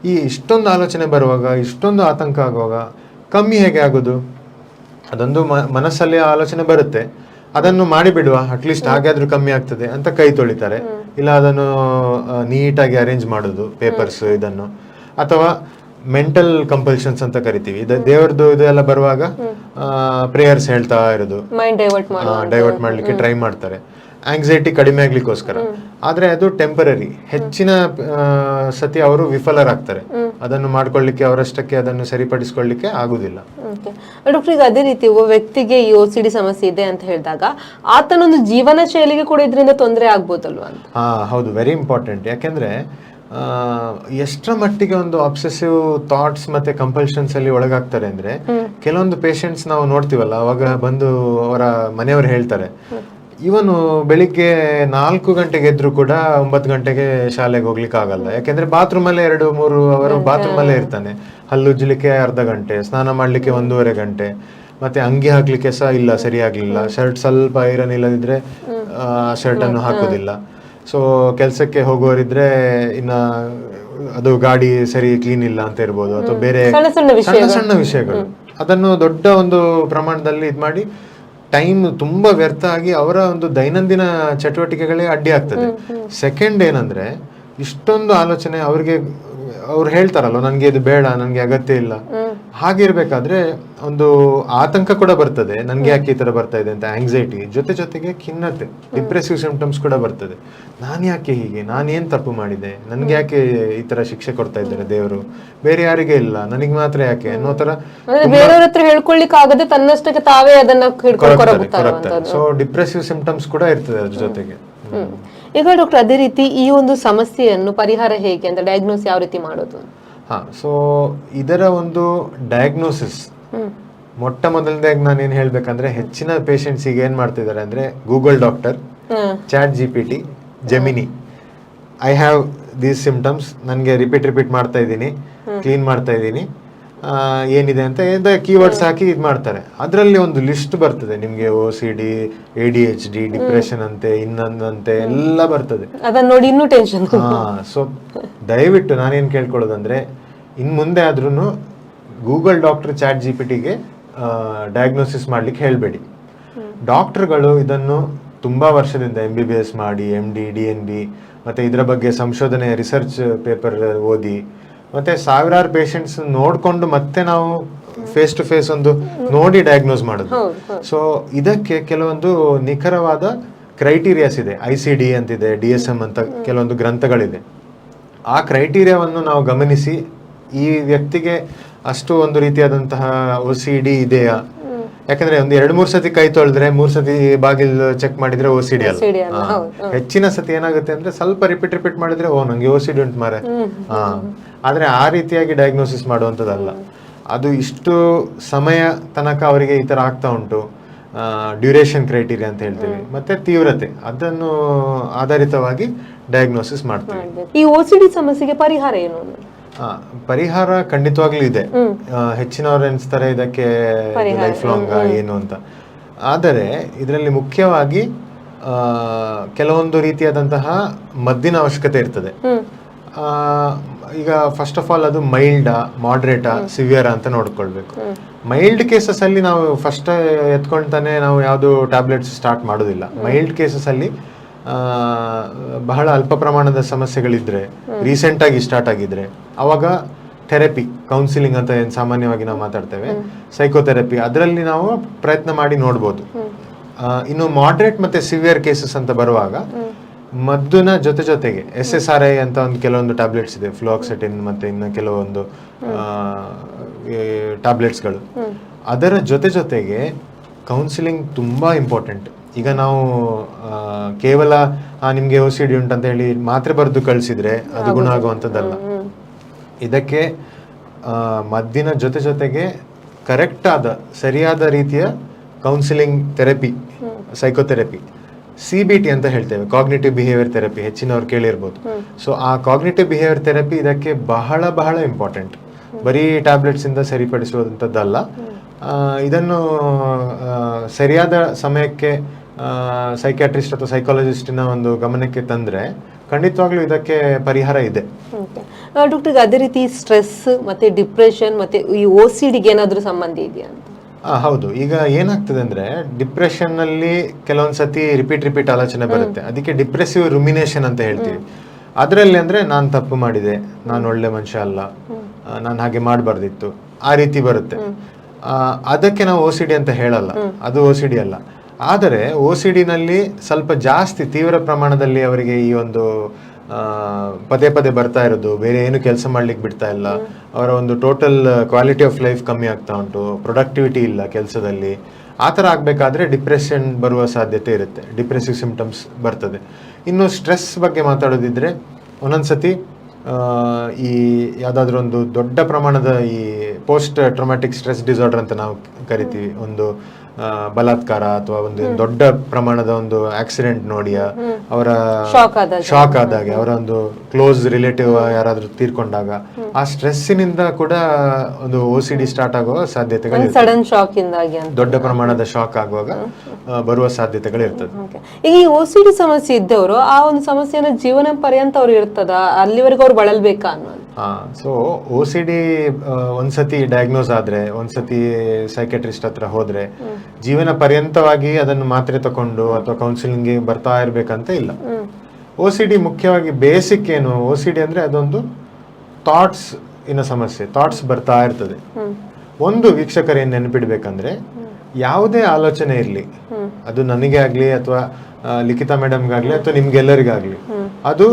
ಈ ಇಷ್ಟೊಂದು ಆಲೋಚನೆ ಬರುವಾಗ ಇಷ್ಟೊಂದು ಆತಂಕ ಆಗುವಾಗ ಕಮ್ಮಿ ಹೇಗೆ ಆಗೋದು? ಅದೊಂದು ಮನಸ್ಸಲ್ಲಿ ಆಲೋಚನೆ ಬರುತ್ತೆ. ಅದನ್ನು ಮಾಡಿಬಿಡುವ ಅಟ್ಲೀಸ್ಟ್ ಹಾಗಾದ್ರೂ ಕಮ್ಮಿ ಆಗ್ತದೆ ಅಂತ ಕೈ ತೊಳಿತಾರೆ. ಇಲ್ಲ ಅದನ್ನು ನೀಟಾಗಿ ಅರೇಂಜ್ ಮಾಡೋದು ಪೇಪರ್ಸ್ ಇದನ್ನು. ಅಥವಾ ಮೆಂಟಲ್ ಕಂಪಲ್ಷನ್ಸ್ ಅಂತ ಕರಿತೀವಿ. ಇದು ದೇವರದು ಇದೆಲ್ಲ ಬರುವಾಗ ಪ್ರೇಯರ್ಸ್ ಹೇಳ್ತಾ ಇರೋದು. ಮೈಂಡ್ ಡೈವರ್ಟ್ ಮಾಡಲಿಕ್ಕೆ ಡೈವರ್ಟ್ ಮಾಡ್ಲಿಕ್ಕೆ ಟ್ರೈ ಮಾಡ್ತಾರೆ. ಆಂಗ್ಸೈಟಿ ಕಡಿಮೆ ಆಗ್ಲಿಕ್ಕೋಸ್ಕರ. ಆದ್ರೆ ಅದು ಟೆಂಪರರಿ ಹೆಚ್ಚಿನ ಸತಿ ಅವರು ವಿಫಲರಾಗ್ತಾರೆ. ಅದನ್ನು ಮಾಡ್ಕೊಳ್ಳಿಕ್ಕೆ ಅವರಷ್ಟಕ್ಕೆ ಅದನ್ನು ಸರಿಪಡಿಸ್ಕೊಳ್ಳಿಕ್ಕೆ ಆಗುದಿಲ್ಲ. ಡಾಕ್ಟರ್ ಈಗ ಅದೇ ರೀತಿ ಒಬ್ಬ ವ್ಯಕ್ತಿಗೆ ಈ ಡಿ ಸಮಸ್ಯೆ ಇದೆ ಅಂತ ಹೇಳಿದಾಗ ಆತನೊಂದು ಜೀವನ ಶೈಲಿಗೆ ಕೂಡ ಇದರಿಂದ ತೊಂದರೆ ಆಗ್ಬೋದಲ್ವಾ ಅಂತ? ಹಾ ಹೌದು. ವೆರಿ ಇಂಪಾರ್ಟೆಂಟ್ ಯಾಕೆಂದ್ರೆ ಆ, ಎಷ್ಟರ ಮಟ್ಟಿಗೆ ಒಂದು ಅಬ್ಸೆಸಿವ್ ಥಾಟ್ಸ್ ಮತ್ತೆ ಕಂಪಲ್ಷನ್ಸ್ ಅಲ್ಲಿ ಒಳಗಾಗ್ತಾರೆ ಅಂದ್ರೆ ಕೆಲವೊಂದು ಪೇಷಂಟ್ಸ್ ನಾವು ನೋಡ್ತೀವಲ್ಲ ಅವಾಗ ಬಂದು ಅವರ ಮನೆಯವರು ಹೇಳ್ತಾರೆ ಇವನು ಬೆಳಿಗ್ಗೆ ನಾಲ್ಕು ಗಂಟೆಗೆ ಎದ್ರು ಕೂಡ ಒಂಬತ್ತು ಗಂಟೆಗೆ ಶಾಲೆಗೆ ಹೋಗ್ಲಿಕ್ಕೆ ಆಗಲ್ಲ. ಯಾಕೆಂದ್ರೆ ಬಾತ್ರೂಮ್ ಅಲ್ಲೇ ಎರಡು ಮೂರು ಅವರು ಬಾತ್ರೂಮ್ ಅಲ್ಲೇ ಇರ್ತಾನೆ. ಹಲ್ಲು ಉಜ್ಜಲಿಕ್ಕೆ ಅರ್ಧ ಗಂಟೆ ಸ್ನಾನ ಮಾಡ್ಲಿಕ್ಕೆ ಒಂದೂವರೆ ಗಂಟೆ ಮತ್ತೆ ಅಂಗಿ ಹಾಕ್ಲಿಕ್ಕೆ ಸಹ ಇಲ್ಲ ಸರಿಯಾಗ್ಲಿಲ್ಲ. ಶರ್ಟ್ ಸ್ವಲ್ಪ ಐರನ್ ಇಲ್ಲದಿದ್ರೆ ಶರ್ಟ್ ಅನ್ನು ಹಾಕೋದಿಲ್ಲ ಸೊ ಕೆಲಸಕ್ಕೆ ಹೋಗೋರಿದ್ರೆ ಇನ್ನ ಅದು ಗಾಡಿ ಸರಿ ಕ್ಲೀನ್ ಇಲ್ಲ ಅಂತ ಇರ್ಬೋದು. ಅಥವಾ ಬೇರೆ ಸಣ್ಣ ಸಣ್ಣ ವಿಷಯಗಳು. ಅದನ್ನು ದೊಡ್ಡ ಒಂದು ಪ್ರಮಾಣದಲ್ಲಿ ಇದ್ ಮಾಡಿ ಟೈಮ್ ತುಂಬಾ ವ್ಯರ್ಥ ಆಗಿ ಅವರ ಒಂದು ದೈನಂದಿನ ಚಟುವಟಿಕೆಗಳೇ ಅಡ್ಡಿ ಆಗ್ತದೆ. ಸೆಕೆಂಡ್ ಏನಂದ್ರೆ ಇಷ್ಟೊಂದು ಆಲೋಚನೆ ಅವ್ರಿಗೆ ಅವ್ರು ಹೇಳ್ತಾರಲ್ಲ ನನ್ಗೆ ಇದು ಬೇಡ ನನ್ಗೆ ಅಗತ್ಯ ಇಲ್ಲ. ಹಾಗಿರ್ಬೇಕಾದ್ರೆ ಒಂದು ಆತಂಕ ಕೂಡ ಬರ್ತದೆ. ನನ್ಗೆ ಯಾಕೆ ಈ ತರ ಬರ್ತಾ ಇದೆ ಅಂತ ಆಂಗ್ಸೈಟಿ ಜೊತೆ ಜೊತೆಗೆ ಖಿನ್ನತೆ ಡಿಪ್ರೆಸಿವ್ ಸಿಂಪ್ಟಮ್ಸ್ ಕೂಡ ಬರ್ತದೆ. ನಾನು ಯಾಕೆ ಹೀಗೆ? ನಾನು ಏನ್ ತಪ್ಪು ಮಾಡಿದೆ? ನನ್ಗೆ ಯಾಕೆ ಈ ತರ ಶಿಕ್ಷೆ ಕೊಡ್ತಾ ಇದ್ದಾರೆ ದೇವರು? ಬೇರೆ ಯಾರಿಗೆ ಇಲ್ಲ. ನನಗೆ ಮಾತ್ರ ಯಾಕೆ? ಅನ್ನೋ ತರ ಬೇರೆಯವ್ರ ಹತ್ರ ಆಗದೆ ತನ್ನಷ್ಟಕ್ಕೆ ತಾವೇ ಅದನ್ನ ಸೊ ಡಿಪ್ರೆಸಿವ್ ಸಿಂಪ್ಟಮ್ಸ್ ಕೂಡ ಇರ್ತದೆ ಅದ್ರ ಜೊತೆಗೆ. ಈಗ ಡಾಕ್ಟರ್ ಅದೇ ರೀತಿ ಈ ಒಂದು ಸಮಸ್ಯೆಯನ್ನು ಪರಿಹಾರ ಹೇಗೆ ಅಂತ ಡಯಾಗ್ನೋಸ್ ಯಾವ ರೀತಿ ಮಾಡೋದು? ಹಾ ಸೊ ಇದರ ಒಂದು ಡಯಾಗ್ನೋಸಿಸ್ ಮೊಟ್ಟ ಮೊದಲನೇದಾಗಿ ನಾನು ಏನ್ ಹೇಳ್ಬೇಕಂದ್ರೆ ಹೆಚ್ಚಿನ ಪೇಷಂಟ್ಸ್ ಈಗ ಏನ್ ಮಾಡ್ತಿದ್ದಾರೆ ಅಂದ್ರೆ Google doctor chat G P T Gemini I have these symptoms ನನಗೆ ರಿಪೀಟ್ ರಿಪೀಟ್ ಮಾಡ್ತಾ ಇದ್ದೀನಿ ಕ್ಲೀನ್ ಮಾಡ್ತಾ ಇದ್ದೀನಿ. ಏನಿದೆ ಅಂತ ಏನಿದೆ ಕೀವರ್ಡ್ಸ್ ಹಾಕಿ ಇದು ಮಾಡ್ತಾರೆ ಅದರಲ್ಲಿ ಒಂದು ಲಿಸ್ಟ್ ಬರ್ತದೆ. ನಿಮಗೆ O C D A D H D depression ಅಂತೆ ಇನ್ನೊಂದಂತೆ ಎಲ್ಲ ಬರ್ತದೆ. ಅದನ್ನ ನೋಡಿ ಇನ್ನೂ ಟೆನ್ಷನ್ ಹಾ ಸೊ ದಯವಿಟ್ಟು ನಾನೇನು ಕೇಳ್ಕೊಳ್ಳೋದಂದ್ರೆ ಇನ್ ಮುಂದೆ ಆದ್ರೂ Google doctor chat G P ಟಿಗೆ ಡಯಾಗ್ನೋಸಿಸ್ ಮಾಡ್ಲಿಕ್ಕೆ ಹೇಳಬೇಡಿ. ಡಾಕ್ಟರ್ಗಳು ಇದನ್ನು ತುಂಬಾ ವರ್ಷದಿಂದ ಎಂ ಬಿ ಬಿ ಎಸ್ ಮಾಡಿ M D D N B ಮತ್ತೆ ಇದರ ಬಗ್ಗೆ ಸಂಶೋಧನೆ ರಿಸರ್ಚ್ ಪೇಪರ್ ಓದಿ ಮತ್ತೆ ಸಾವಿರಾರು ಪೇಷಂಟ್ಸ್ ನೋಡ್ಕೊಂಡು ಮತ್ತೆ ನಾವು ಫೇಸ್ ಟು ಫೇಸ್ ಒಂದು ನೋಡಿ ಡಯಾಗ್ನೋಸ್ ಮಾಡೋದು. ಸೊ ಇದಕ್ಕೆ ಕೆಲವೊಂದು ನಿಖರವಾದ ಕ್ರೈಟೀರಿಯಾಸ್ ಇದೆ. ಐ ಸಿ ಡಿ ಅಂತಿದೆ ಡಿ ಎಸ್ ಎಂ ಅಂತ ಕೆಲವೊಂದು ಗ್ರಂಥಗಳಿದೆ. ಆ ಕ್ರೈಟೀರಿಯಾವನ್ನು ನಾವು ಗಮನಿಸಿ ಈ ವ್ಯಕ್ತಿಗೆ ಅಷ್ಟು ಒಂದು ರೀತಿಯಾದಂತಹ ಒ ಸಿ ಡಿ ಇದೆಯಾ? ಯಾಕಂದ್ರೆ ಒಂದು ಎರಡು ಮೂರು ಸತಿ ಕೈ ತೊಳೆದ್ರೆ ಮೂರ್ ಸತಿ ಬಾಗಿಲು ಚೆಕ್ ಮಾಡಿದ್ರೆ ಓ ಸಿ ಡಿ ಅಲ್ಲ. ಹೆಚ್ಚಿನ ಸತಿ ಏನಾಗುತ್ತೆ ಅಂದ್ರೆ ಸ್ವಲ್ಪ ರಿಪೀಟ್ ರಿಪೀಟ್ ಮಾಡಿದ್ರೆ ಓ ನಂಗೆ ಓ ಸಿ ಡಿ ಉಂಟು ಮಾರೆ ಹಾ ಆದ್ರೆ ಆ ರೀತಿಯಾಗಿ ಡಯಾಗ್ನೋಸಿಸ್ ಮಾಡುವಂಥದ್ದಲ್ಲ. ಅದು ಇಷ್ಟು ಸಮಯ ತನಕ ಅವರಿಗೆ ಈ ತರ ಆಗ್ತಾ ಉಂಟು. ಡ್ಯೂರೇಷನ್ ಕ್ರೈಟೀರಿಯಾ ಅಂತ ಹೇಳ್ತೀವಿ. ಮತ್ತೆ ತೀವ್ರತೆ ಅದನ್ನು ಆಧಾರಿತವಾಗಿ ಡಯಾಗ್ನೋಸಿಸ್ ಮಾಡ್ತೀವಿ. ಈ ಓಸಿಡಿ ಸಮಸ್ಯೆಗೆ ಪರಿಹಾರ ಏನು? ಪರಿಹಾರ ಖಂಡಿತವಾಗ್ಲೂ ಇದೆ. ಹೆಚ್ಚಿನವ್ರು ಎನಿಸ್ತಾರೆ ಇದಕ್ಕೆ ಲೈಫ್ ಲಾಂಗ್ ಏನು ಅಂತ. ಆದರೆ ಇದರಲ್ಲಿ ಮುಖ್ಯವಾಗಿ ಆ, ಕೆಲವೊಂದು ರೀತಿಯಾದಂತಹ ಮದ್ದಿನ ಅವಶ್ಯಕತೆ ಇರ್ತದೆ. ಆ, ಈಗ ಫಸ್ಟ್ ಆಫ್ ಆಲ್ ಅದು ಮೈಲ್ಡಾ ಮಾಡ್ರೇಟಾ ಸಿವಿಯರ್ ಅಂತ ನೋಡ್ಕೊಳ್ಬೇಕು. ಮೈಲ್ಡ್ ಕೇಸಸ್ ಅಲ್ಲಿ ನಾವು ಫಸ್ಟ್ ಎತ್ಕೊಳ್ತಾನೆ ನಾವು ಯಾವುದು ಟ್ಯಾಬ್ಲೆಟ್ಸ್ ಸ್ಟಾರ್ಟ್ ಮಾಡೋದಿಲ್ಲ. ಮೈಲ್ಡ್ ಕೇಸಸ್ ಅಲ್ಲಿ ಆ, ಬಹಳ ಅಲ್ಪ ಪ್ರಮಾಣದ ಸಮಸ್ಯೆಗಳಿದ್ರೆ ರೀಸೆಂಟ್ ಆಗಿ ಸ್ಟಾರ್ಟ್ ಆಗಿದ್ರೆ ಅವಾಗ ಥೆರಪಿ ಕೌನ್ಸಿಲಿಂಗ್ ಅಂತ ಏನು ಸಾಮಾನ್ಯವಾಗಿ ನಾವು ಮಾತಾಡ್ತೇವೆ ಸೈಕೋಥೆರಪಿ ಅದರಲ್ಲಿ ನಾವು ಪ್ರಯತ್ನ ಮಾಡಿ ನೋಡ್ಬೋದು. ಇನ್ನು ಮಾಡ್ರೇಟ್ ಮತ್ತೆ ಸಿವಿಯರ್ ಕೇಸಸ್ ಅಂತ ಬರುವಾಗ ಮದ್ದಿನ ಜೊತೆ ಜೊತೆಗೆ ಎಸ್ ಎಸ್ ಆರ್ ಐ ಅಂತ ಒಂದು ಕೆಲವೊಂದು ಟ್ಯಾಬ್ಲೆಟ್ಸ್ ಇದೆ ಫ್ಲೋಕ್ಸೆಟಿನ್ ಮತ್ತು ಇನ್ನು ಕೆಲವೊಂದು ಟ್ಯಾಬ್ಲೆಟ್ಸ್ಗಳು ಅದರ ಜೊತೆ ಜೊತೆಗೆ ಕೌನ್ಸಿಲಿಂಗ್ ತುಂಬ ಇಂಪಾರ್ಟೆಂಟ್ ಈಗ ನಾವು ಕೇವಲ ನಿಮಗೆ ಒ ಓ ಸಿ ಡಿ ಉಂಟಂತ ಹೇಳಿ ಮಾತ್ರೆ ಬರೆದು ಕಳಿಸಿದ್ರೆ ಅದು ಗುಣ ಆಗುವಂಥದ್ದಲ್ಲ. ಇದಕ್ಕೆ ಮದ್ದಿನ ಜೊತೆ ಜೊತೆಗೆ ಕರೆಕ್ಟ್ ಆದ ಸರಿಯಾದ ರೀತಿಯ counselling therapy psychotherapy C B T ಅಂತ ಹೇಳ್ತೇವೆ ಕಾಗ್ನೇಟಿವ್ ಬಿಹೇವಿಯರ್ ಥೆರಪಿ ಹೆಚ್ಚಿನವ್ರು ಕೇಳಿರ್ಬೋದು. ಸೊ ಆ ಕಾಗ್ನೇಟಿವ್ ಬಿಹೇವಿಯರ್ ಥೆರಪಿ ಇದಕ್ಕೆ ಬಹಳ ಬಹಳ ಇಂಪಾರ್ಟೆಂಟ್ ಬರೀ ಟ್ಯಾಬ್ಲೆಟ್ಸ್ ಇಂದ ಸರಿಪಡಿಸುವಂಥದ್ದಲ್ಲ. ಇದನ್ನು ಸರಿಯಾದ ಸಮಯಕ್ಕೆ ಸೈಕ್ಯಾಟ್ರಿಸ್ಟ್ ಅಥವಾ ಸೈಕಾಲಜಿಸ್ಟಿನ ಒಂದು ಗಮನಕ್ಕೆ ತಂದ್ರೆ ಖಂಡಿತವಾಗ್ಲೂ ಇದಕ್ಕೆ ಪರಿಹಾರ ಇದೆ. ಡಾಕ್ಟರ್ ಅದೇ ರೀತಿ ಸ್ಟ್ರೆಸ್ ಮತ್ತೆ ಡಿಪ್ರೆಷನ್ ಮತ್ತೆ ಈ ಓ ಸಿ ಡಿಗೆ ಏನಾದ್ರೂ ಸಂಬಂಧ ಇದೆಯಾ ಅಂತ? ಹೌದು. ಈಗ ಏನಾಗ್ತದೆ ಅಂದ್ರೆ ಡಿಪ್ರೆಷನ್ ಅಲ್ಲಿ ಕೆಲವೊಂದ್ಸತಿ ರಿಪೀಟ್ ರಿಪೀಟ್ ಆಲೋಚನೆ ಬರುತ್ತೆ. ಅದಕ್ಕೆ ಡಿಪ್ರೆಸಿವ್ ರುಮಿನೇಷನ್ ಅಂತ ಹೇಳ್ತೀವಿ. ಅದರಲ್ಲಿ ಅಂದ್ರೆ ನಾನು ತಪ್ಪು ಮಾಡಿದೆ ನಾನು ಒಳ್ಳೆ ಮನುಷ್ಯ ಅಲ್ಲ ನಾನು ಹಾಗೆ ಮಾಡಬಾರ್ದಿತ್ತು ಆ ರೀತಿ ಬರುತ್ತೆ. ಅದಕ್ಕೆ ನಾವು ಓ ಸಿ ಡಿ ಅಂತ ಹೇಳಲ್ಲ. ಅದು ಓ ಸಿ ಡಿ ಅಲ್ಲ. ಆದರೆ ಓ ಸಿ ಡಿನಲ್ಲಿ ಸ್ವಲ್ಪ ಜಾಸ್ತಿ ತೀವ್ರ ಪ್ರಮಾಣದಲ್ಲಿ ಅವರಿಗೆ ಈ ಒಂದು ಪದೇ ಪದೇ ಬರ್ತಾ ಇರೋದು, ಬೇರೆ ಏನು ಕೆಲಸ ಮಾಡ್ಲಿಕ್ಕೆ ಬಿಡ್ತಾ ಇಲ್ಲ. ಅವರ ಒಂದು ಟೋಟಲ್ ಕ್ವಾಲಿಟಿ ಆಫ್ ಲೈಫ್ ಕಮ್ಮಿ ಆಗ್ತಾ ಉಂಟು ಪ್ರೊಡಕ್ಟಿವಿಟಿ ಇಲ್ಲ ಕೆಲಸದಲ್ಲಿ. ಆ ಥರ ಆಗಬೇಕಾದ್ರೆ ಡಿಪ್ರೆಷನ್ ಬರುವ ಸಾಧ್ಯತೆ ಇರುತ್ತೆ ಡಿಪ್ರೆಸಿವ್ ಸಿಂಪ್ಟಮ್ಸ್ ಬರ್ತದೆ. ಇನ್ನು ಸ್ಟ್ರೆಸ್ ಬಗ್ಗೆ ಮಾತಾಡೋದಿದ್ರೆ ಒಂದೊಂದು ಸತಿ ಈ ಯಾವುದಾದ್ರೂ ಒಂದು ದೊಡ್ಡ ಪ್ರಮಾಣದ ಈ ಪೋಸ್ಟ್ ಟ್ರೊಮ್ಯಾಟಿಕ್ ಸ್ಟ್ರೆಸ್ ಡಿಸಾರ್ಡರ್ ಅಂತ ನಾವು ಕರಿತೀವಿ. ಒಂದು ಬಲಾತ್ಕಾರ ಅಥವಾ ಒಂದು ದೊಡ್ಡ ಪ್ರಮಾಣದ ಒಂದು ಆಕ್ಸಿಡೆಂಟ್ ನೋಡಿಯ ಅವರ ಶಾಕ್ ಆದಾಗ. ಅವರ ಒಂದು ಕ್ಲೋಸ್ ರಿಲೇಟಿವ್ ಯಾರಾದ್ರೂ ತೀರ್ಕೊಂಡಾಗ ಆ ಸ್ಟ್ರೆಸ್ಸಿನಿಂದ ಕೂಡ ಒಂದು ಓ ಸಿ ಡಿ ಸ್ಟಾರ್ಟ್ ಆಗುವ ಸಾಧ್ಯತೆಗಳು ಸಡನ್ ಶಾಕ್ ದೊಡ್ಡ ಪ್ರಮಾಣದ ಶಾಕ್ ಆಗುವಾಗ ಬರುವ ಸಾಧ್ಯತೆಗಳು ಇರ್ತದೆ. ಈಗ ಈ ಓ ಸಿ ಡಿ ಸಮಸ್ಯೆ ಇದ್ದವರು ಆ ಒಂದು ಸಮಸ್ಯೆನ ಜೀವನ ಪರ್ಯಂತ ಅವ್ರು ಇರ್ತದ? ಅಲ್ಲಿವರೆಗೂ ಅವ್ರು ಬಳಲ್ಬೇಕಾ ಅನ್ನೋದು? ಸೊ ಓ ಸಿ ಡಿ ಒಂದ್ಸತಿ ಡಯಾಗ್ನೋಸ್ ಆದ್ರೆ ಒಂದ್ಸತಿ ಸೈಕೆಟ್ರಿಸ್ಟ್ ಹತ್ರ ಹೋದ್ರೆ ಜೀವನ ಪರ್ಯಂತವಾಗಿ ಅದನ್ನು ಮಾತ್ರೆ ತಕೊಂಡು ಅಥವಾ ಕೌನ್ಸಿಲಿಂಗ್ಗೆ ಬರ್ತಾ ಇರಬೇಕಂತ ಇಲ್ಲ. ಓ ಸಿ ಡಿ ಮುಖ್ಯವಾಗಿ ಬೇಸಿಕ್ ಏನು? ಓ ಸಿ ಡಿ ಅಂದ್ರೆ ಅದೊಂದು ಥಾಟ್ಸ್ ಇನ ಸಮಸ್ಯೆ ಥಾಟ್ಸ್ ಬರ್ತಾ ಇರ್ತದೆ. ಒಂದು ವೀಕ್ಷಕರೇನು ನೆನಪಿಡಬೇಕಂದ್ರೆ ಯಾವುದೇ ಆಲೋಚನೆ ಇರಲಿ ಅದು ನನಗೆ ಆಗ್ಲಿ ಅಥವಾ ಲಿಖಿತ ಲಿಖಿತಾ ಮೇಡಮ್ಗಾಗ್ಲಿ ಅಥವಾ ನಿಮ್ಗೆಲ್ಲರಿಗಾಗ್ಲಿ ಅದು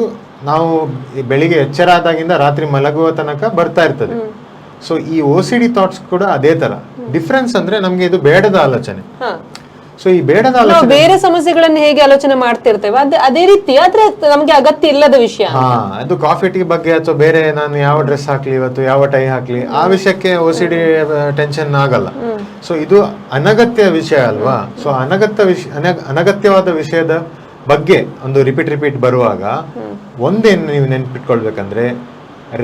ನಾವು ಬೆಳಿಗ್ಗೆ ಎಚ್ಚರ ಆದಾಗಿಂದ ರಾತ್ರಿ ಮಲಗುವ ತನಕ ಬರ್ತಾ ಇರ್ತದೆ. ಸೊ ಈ ಓ ಸಿ ಡಿ ಥಾಟ್ಸ್ ಕೂಡ ಅದೇ ತರ. ಡಿಫ್ರೆನ್ಸ್ ಅಂದ್ರೆ ನಮ್ಗೆ ಇದು ಬೇಡದ ಆಲೋಚನೆ. ಸೊ ಈ ಬೇಡದ ಆಲೋಚನೆ ಬೇರೆ ಸಮಸ್ಯೆಗಳನ್ನ ಹೇಗೆ ಆಲೋಚನೆ ಮಾಡ್ತಿರ್ತೇವೆ? ಅದೇ ಅದೇ ರೀತಿ ಆದ್ರೆ ನಮ್ಗೆ ಅಗತ್ಯ ಇಲ್ಲದ ವಿಷಯ. ಹಾ ಅದು ಕಾಫಿ ಟೀ ಬಗ್ಗೆ ಅಥವಾ ಬೇರೆ ನಾನು ಯಾವ ಡ್ರೆಸ್ ಹಾಕ್ಲಿ ಇವತ್ತು ಯಾವ ಟೈ ಹಾಕ್ಲಿ ಆ ವಿಷಯಕ್ಕೆ ಓ ಸಿ ಡಿ ಟೆನ್ಷನ್ ಆಗಲ್ಲ. ಸೊ ಇದು ಅನಗತ್ಯ ವಿಷಯ ಅಲ್ವಾ? ಸೊ ಅನಗತ್ಯ ವಿಷಯ ಅನಗ- ಅನಗತ್ಯವಾದ ವಿಷಯದ ಬಗ್ಗೆ ಒಂದು ರಿಪೀಟ್ ರಿಪೀಟ್ ಬರುವಾಗ ಒಂದೇನು ನೀವು ನೆನ್ಪಿಟ್ಕೊಳ್ಬೇಕಂದ್ರೆ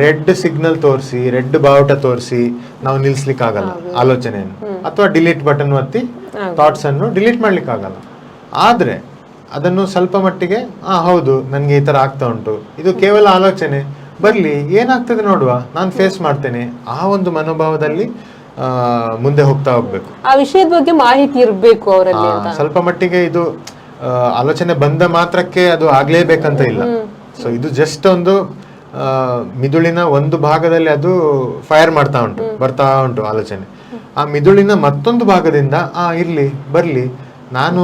ರೆಡ್ ಸಿಗ್ನಲ್ ತೋರಿಸಿ ರೆಡ್ ಬಾವುಟ ತೋರಿಸಿ ನಾವು ನಿಲ್ಸ್ಲಿಕ್ಕೆ ಆಗಲ್ಲ ಆಲೋಚನೆಯನ್ನು. ಅಥವಾ ಡಿಲೀಟ್ ಬಟನ್ ಒತ್ತಿ ಥಾಟ್ಸ್ ಅನ್ನು ಡಿಲೀಟ್ ಮಾಡ್ಲಿಕ್ಕೆ ಆಗಲ್ಲ ಆದ್ರೆ ಅದನ್ನು ಸ್ವಲ್ಪ ಮಟ್ಟಿಗೆ ಆ ಹೌದು ನನಗೆ ಈ ತರ ಆಗ್ತಾ ಉಂಟು. ಇದು ಕೇವಲ ಆಲೋಚನೆ. ಬರ್ಲಿ ಏನಾಗ್ತದೆ ನೋಡುವ. ನಾನು ಫೇಸ್ ಮಾಡ್ತೇನೆ. ಆ ಒಂದು ಮನೋಭಾವದಲ್ಲಿ ಮುಂದೆ ಹೋಗ್ತಾ ಹೋಗ್ಬೇಕು. ಆ ವಿಷಯದ ಬಗ್ಗೆ ಮಾಹಿತಿ ಇರಬೇಕು ಅವರಲ್ಲಿ ಸ್ವಲ್ಪ ಮಟ್ಟಿಗೆ ಇದು ಆಲೋಚನೆ ಬಂದ ಮಾತ್ರಕ್ಕೆ ಅದು ಆಗ್ಲೇಬೇಕಂತ ಇಲ್ಲ. ಸೊ ಇದು ಜಸ್ಟ್ ಒಂದು ಮಿದುಳಿನ ಒಂದು ಭಾಗದಲ್ಲಿ ಅದು ಫೈರ್ ಮಾಡ್ತಾ ಉಂಟು ಬರ್ತಾ ಉಂಟು ಆಲೋಚನೆ. ಆ ಮಿದುಳಿನ ಮತ್ತೊಂದು ಭಾಗದಿಂದ ಆ ಇರ್ಲಿ ಬರ್ಲಿ ನಾನು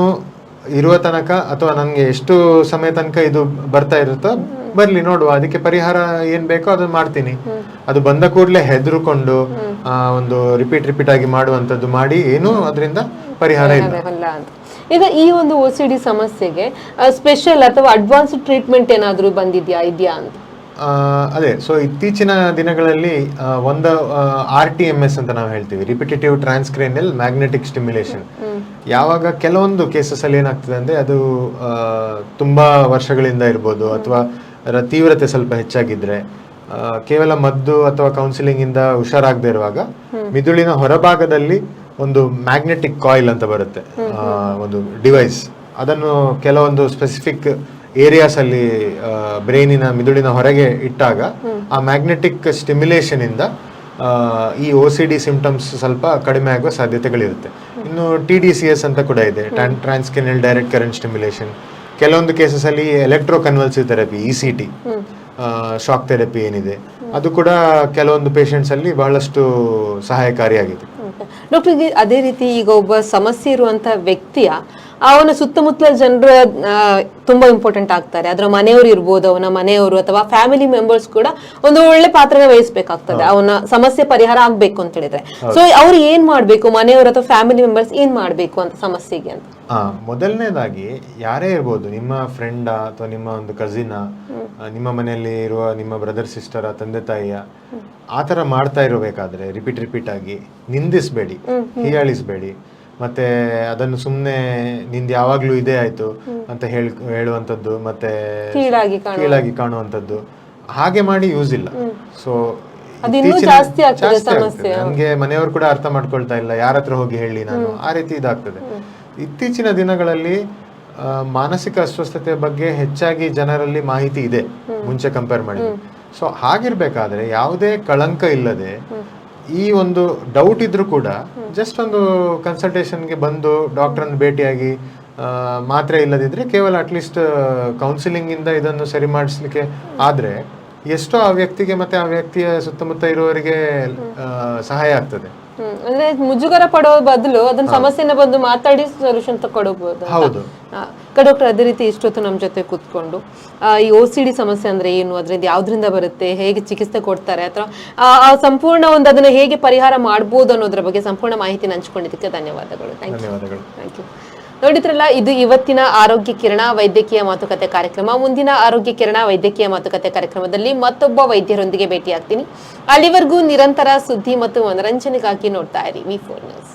ಇರುವ ತನಕ ಅಥವಾ ನನಗೆ ಎಷ್ಟು ಸಮಯ ತನಕ ಇದು ಬರ್ತಾ ಇರುತ್ತೋ ಬರ್ಲಿ ನೋಡುವ ಅದಕ್ಕೆ ಪರಿಹಾರ ಏನ್ ಬೇಕೋ ಅದನ್ನ ಮಾಡ್ತೀನಿ. ಅದು ಬಂದ ಕೂಡಲೇ ಹೆದರುಕೊಂಡು ಆ, ಒಂದು ರಿಪೀಟ್ ರಿಪೀಟ್ ಆಗಿ ಮಾಡುವಂತದ್ದು ಮಾಡಿ ಏನೂ ಅದರಿಂದ ಪರಿಹಾರ ಇಲ್ಲ. ಈಗ ಈ ಒಂದು ಒ ಸಿ ಡಿ ಸಮಸ್ಯೆಗೆ ಸ್ಪೆಷಲ್ ಅಥವಾ ಅಡ್ವಾನ್ಸ್ ಟ್ರೀಟ್ಮೆಂಟ್ ಏನಾದರೂ ಬಂದಿದ್ಯಾ ಇದೆಯಾ ಅಂತ? ಅದೇ ಸೊ ಇತ್ತೀಚಿನ ದಿನಗಳಲ್ಲಿ ಒಂದು ಆರ್ ಟಿ ಎಂ ಎಸ್ ಅಂತ ನಾವು ಹೇಳ್ತೀವಿ ರಿಪಿಟೇಟಿವ್ ಟ್ರಾನ್ಸ್ಕ್ರೇನಿಯಲ್ ಮ್ಯಾಗ್ನೆಟಿಕ್ ಸ್ಟಿಮ್ಯುಲೇಷನ್ ಯಾವಾಗ ಕೆಲವೊಂದು ಕೇಸಸ್ ಅಲ್ಲಿ ಏನಾಗ್ತದೆ ಅಂದ್ರೆ ಅದು ತುಂಬಾ ವರ್ಷಗಳಿಂದ ಇರ್ಬೋದು ಅಥವಾ ತೀವ್ರತೆ ಸ್ವಲ್ಪ ಹೆಚ್ಚಾಗಿದ್ರೆ ಕೇವಲ ಮದ್ದು ಅಥವಾ ಕೌನ್ಸಿಲಿಂಗ್ ಇಂದ ಹುಷಾರಾಗದೇ ಇರುವಾಗ ಮಿದುಳಿನ ಹೊರಭಾಗದಲ್ಲಿ ಒಂದು ಮ್ಯಾಗ್ನೆಟಿಕ್ ಕಾಯಿಲ್ ಅಂತ ಬರುತ್ತೆ. ಒಂದು ಡಿವೈಸ್ ಅದನ್ನು ಕೆಲವೊಂದು ಸ್ಪೆಸಿಫಿಕ್ ಏರಿಯಾಸ್ ಅಲ್ಲಿ ಬ್ರೈನಿನ ಮಿದುಳಿನ ಹೊರಗೆ ಇಟ್ಟಾಗ ಆ ಮ್ಯಾಗ್ನೆಟಿಕ್ ಸ್ಟಿಮ್ಯುಲೇಷನ್ ಇಂದ ಈ ಒ ಸಿ ಡಿ ಸಿಂಪ್ಟಮ್ಸ್ ಸ್ವಲ್ಪ ಕಡಿಮೆ ಆಗುವ ಸಾಧ್ಯತೆಗಳಿರುತ್ತೆ. ಇನ್ನು ಟಿ ಡಿ ಸಿ ಎಸ್ ಅಂತ ಕೂಡ ಇದೆ. ಟ್ರಾನ್ಸ್ಕೆನಲ್ ಡೈರೆಕ್ಟ್ ಕರೆಂಟ್ ಸ್ಟಿಮ್ಯುಲೇಷನ್ ಕೆಲವೊಂದು ಕೇಸಸ್ ಅಲ್ಲಿ electro convulsive therapy E C T shock therapy ಏನಿದೆ. ಅದು ಕೂಡ ಕೆಲವೊಂದು ಪೇಷಂಟ್ಸ್ ಅಲ್ಲಿ ಬಹಳಷ್ಟು ಸಹಾಯಕಾರಿಯಾಗಿದೆ. ಡಾಕ್ಟರ್ ಅದೇ ರೀತಿ ಈಗ ಒಬ್ಬ ಸಮಸ್ಯೆ ಇರುವಂತಹ ವ್ಯಕ್ತಿಯ ಅವನ ಸುತ್ತಮುತ್ತಲ ಜನರ ತುಂಬಾ ಇಂಪಾರ್ಟೆಂಟ್ ಆಗ್ತಾರೆ. ಅದರ ಮನೆಯವರು ಇರ್ಬೋದು ಅವನ ಮನೆಯವರು ಅಥವಾ ಫ್ಯಾಮಿಲಿ ಮೆಂಬರ್ಸ್ ಕೂಡ ಒಂದು ಒಳ್ಳೆ ಪಾತ್ರನ ವಹಿಸ್ಬೇಕಾಗ್ತದೆ. ಅವನ ಸಮಸ್ಯೆ ಪರಿಹಾರ ಆಗ್ಬೇಕು ಅಂತ ಹೇಳಿದ್ರೆ. ಸೊ ಅವ್ರು ಏನ್ ಮಾಡ್ಬೇಕು? ಮನೆಯವರು ಅಥವಾ ಫ್ಯಾಮಿಲಿ ಮೆಂಬರ್ಸ್ ಏನ್ ಮಾಡ್ಬೇಕು ಅಂತ ಸಮಸ್ಯೆಗೆ ಅಂತ? ಮೊದಲನೇದಾಗಿ ಯಾರೇ ಇರ್ಬೋದು ನಿಮ್ಮ ಫ್ರೆಂಡ ಅಥವಾ ನಿಮ್ಮ ಒಂದು ಕಸಿನ ನಿಮ್ಮ ಮನೆಯಲ್ಲಿ ಇರುವ ನಿಮ್ಮ ಬ್ರದರ್ ಸಿಸ್ಟರ್ ತಂದೆ ತಾಯಿಯ ಆ ಥರ ಮಾಡ್ತಾ ಇರಬೇಕಾದ್ರೆ ರಿಪೀಟ್ ರಿಪೀಟ್ ಆಗಿ ನಿಂದಿಸ್ಬೇಡಿ ಹೀಯಾಳಿಸ್ಬೇಡಿ. ಮತ್ತೆ ಅದನ್ನು ಸುಮ್ಮನೆ ನಿಂದ ಯಾವಾಗ್ಲೂ ಇದೇ ಆಯ್ತು ಅಂತ ಹೇಳ್ ಹೇಳುವಂಥದ್ದು ಮತ್ತೆ ಕೀಳಾಗಿ ಕಾಣುವಂತದ್ದು ಕೀಳಾಗಿ ಕಾಣುವಂಥದ್ದು. ಹಾಗೆ ಮಾಡಿ ಯೂಸ್ ಇಲ್ಲ. ಸೊ ಜಾಸ್ತಿ ಆಗ್ತದೆ ಸಮಸ್ಯೆ. ನನ್ಗೆ ಮನೆಯವರು ಕೂಡ ಅರ್ಥ ಮಾಡ್ಕೊಳ್ತಾ ಇಲ್ಲ. ಯಾರ ಹತ್ರ ಹೋಗಿ ಹೇಳಿ ನಾನು. ಆ ರೀತಿ ಇದಾಗ್ತದೆ. ಇತ್ತೀಚಿನ ದಿನಗಳಲ್ಲಿ ಆ, ಮಾನಸಿಕ ಅಸ್ವಸ್ಥತೆ ಬಗ್ಗೆ ಹೆಚ್ಚಾಗಿ ಜನರಲ್ಲಿ ಮಾಹಿತಿ ಇದೆ. ಮುಂಚೆ ಕಂಪೇರ್ ಮಾಡಿ ಸೊ ಹಾಗಿರ್ಬೇಕಾದ್ರೆ ಯಾವುದೇ ಕಳಂಕ ಇಲ್ಲದೆ ಈ ಒಂದು ಡೌಟ್ ಇದ್ರೂ ಕೂಡ ಜಸ್ಟ್ ಒಂದು ಕನ್ಸಲ್ಟೇಷನ್ಗೆ ಬಂದು ಡಾಕ್ಟರ್ ಭೇಟಿಯಾಗಿ ಮಾತ್ರೆ ಇಲ್ಲದಿದ್ರೆ ಕೇವಲ ಅಟ್ಲೀಸ್ಟ್ ಕೌನ್ಸಿಲಿಂಗ್ ಇಂದ ಇದನ್ನು ಸರಿ ಮಾಡಿಸ್ಲಿಕ್ಕೆ ಆದ್ರೆ ಎಷ್ಟೋ ಆ ವ್ಯಕ್ತಿಗೆ ಮತ್ತೆ ಆ ವ್ಯಕ್ತಿಯ ಸುತ್ತಮುತ್ತ ಇರುವವರಿಗೆ ಸಹಾಯ ಆಗ್ತದೆ. ಅಂದ್ರೆ ಮುಜುಗರ ಪಡೋ ಬದಲು ಅದನ್ನ ಸಮಸ್ಯೆನ ಬಂದು ಮಾತಾಡಿ ಸೊಲ್ಯೂಷನ್ ತಗೊಳ್ಬಹುದು ಹೌದು. ಡಾಕ್ಟರ್ ಅದೇ ರೀತಿ ಇಷ್ಟೊತ್ತು ನಮ್ಮ ಜೊತೆ ಕೂತ್ಕೊಂಡು ಆ, ಈ ಓ ಸಿ ಡಿ ಸಮಸ್ಯೆ ಅಂದ್ರೆ ಏನು ಅದರಿಂದ ಯಾವ್ದ್ರಿಂದ ಬರುತ್ತೆ ಹೇಗೆ ಚಿಕಿತ್ಸೆ ಕೊಡ್ತಾರೆ ಅಥವಾ ಸಂಪೂರ್ಣ ಒಂದು ಅದನ್ನ ಹೇಗೆ ಪರಿಹಾರ ಮಾಡ್ಬೋದು ಅನ್ನೋದ್ರ ಬಗ್ಗೆ ಸಂಪೂರ್ಣ ಮಾಹಿತಿ ಹಂಚ್ಕೊಂಡಿದ್ದಕ್ಕೆ ಧನ್ಯವಾದಗಳು. ಥ್ಯಾಂಕ್ ಯು ಧನ್ಯವಾದಗಳು. ಥ್ಯಾಂಕ್ ಯು ನೋಡಿದ್ರಲ್ಲ, ಇದು ಇವತ್ತಿನ ಆರೋಗ್ಯ ಕಿರಣ ವೈದ್ಯಕೀಯ ಮಾತುಕತೆ ಕಾರ್ಯಕ್ರಮ. ಮುಂದಿನ ಆರೋಗ್ಯ ಕಿರಣ ವೈದ್ಯಕೀಯ ಮಾತುಕತೆ ಕಾರ್ಯಕ್ರಮದಲ್ಲಿ ಮತ್ತೊಬ್ಬ ವೈದ್ಯರೊಂದಿಗೆ ಭೇಟಿಯಾಗ್ತೀನಿ. ಅಲ್ಲಿವರೆಗೂ ನಿರಂತರ ಸುದ್ದಿ ಮತ್ತು ಮನರಂಜನೆಗಾಗಿ ನೋಡ್ತಾ ಇರಿ. V four news